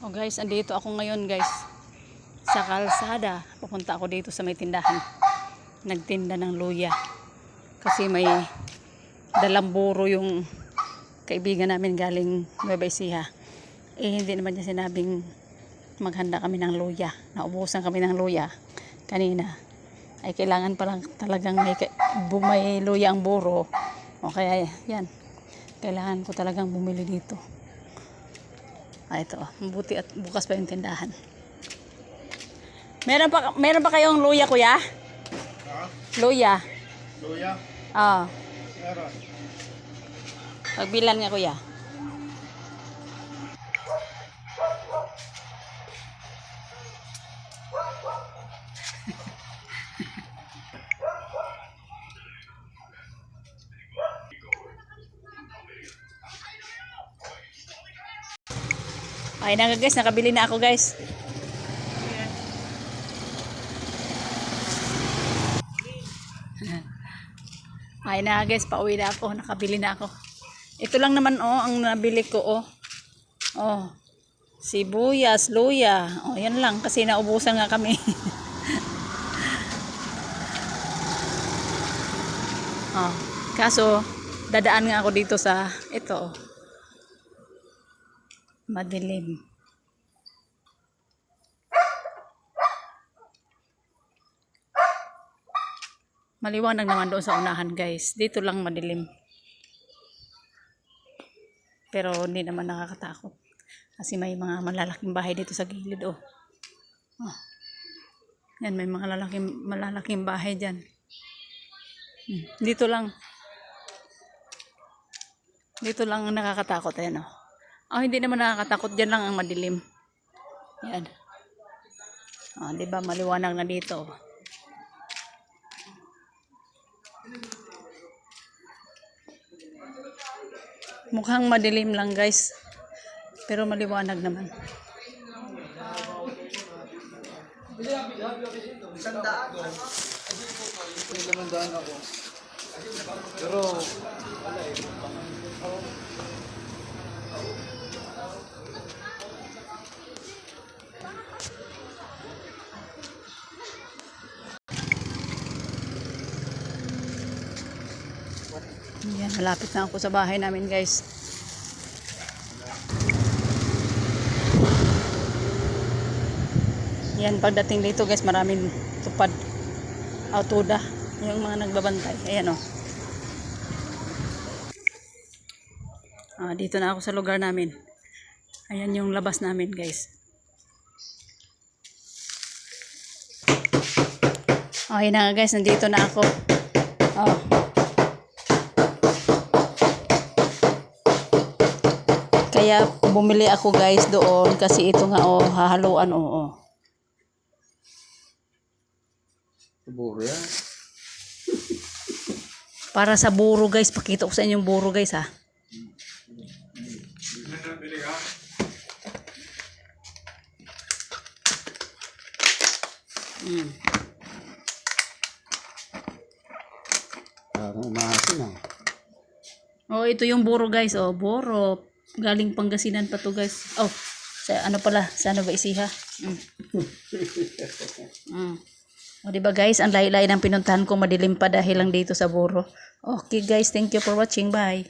Oh guys, andito ako ngayon guys. Sa kalsada. Pupunta ako dito sa may tindahan. Nagtinda ng luya. Kasi may dalang buro yung kaibigan namin galing Nueva Ecija. Eh hindi naman niya sinabing maghanda kami ng luya. Naubusan kami ng luya kanina. Ay kailangan pa lang talagang may, may luya ang buro. O kaya yan. Kailangan ko talagang bumili dito. Ah, ito. Mabuti at bukas pa yung tindahan. Meron pa, meron pa kayong luya, kuya? Luya. Luya? Ah, Meron. pagbilan nga, kuya. Ay na guys, nakabili na ako guys. Ay na guys, pauwi na ako, nakabili na ako. Ito lang naman oh, ang nabili ko oh. Oh. Sibuyas, luya. Oh, yan lang kasi naubusan nga kami. oh, kaso dadaan nga ako dito sa ito. oh. Madilim. Maliwanag naman doon sa unahan guys. Dito lang madilim. Pero hindi naman nakakatakot. Kasi may mga malalaking bahay dito sa gilid oh. oh. Yan, may mga lalaking, malalaking bahay dyan. Hmm, Dito lang. Dito lang ang nakakatakot. Ayan oh. Oh, hindi naman nakakatakot. Dyan lang ang madilim. Yan. Oh, di ba maliwanag na dito. Mukhang madilim lang guys. Pero maliwanag naman. Pero, Yan, malapit na ako sa bahay namin guys. Yan, pagdating dito guys, maraming tupad. Autoda. Yung mga nagbabantay. Ayan o. Ah, dito na ako sa lugar namin. Ayan yung labas namin guys. Okay na guys, nandito na ako. Oh. Kaya bumili ako guys doon kasi ito nga oh, hahaluan oo. buro yan. Para sa buro guys, pakita ko sa inyo yung buro guys ha. Mm. Parang umahasin ah. Oh, ito yung buro guys. Oh, buro. Galing Pangasinan pa to guys. Oh, sa ano pala, sa ano ba isiha? Mm. mm. O, diba guys, ang laylay ng pinuntahan ko madilim pa dahil lang dito sa buro. Okay guys, thank you for watching. Bye.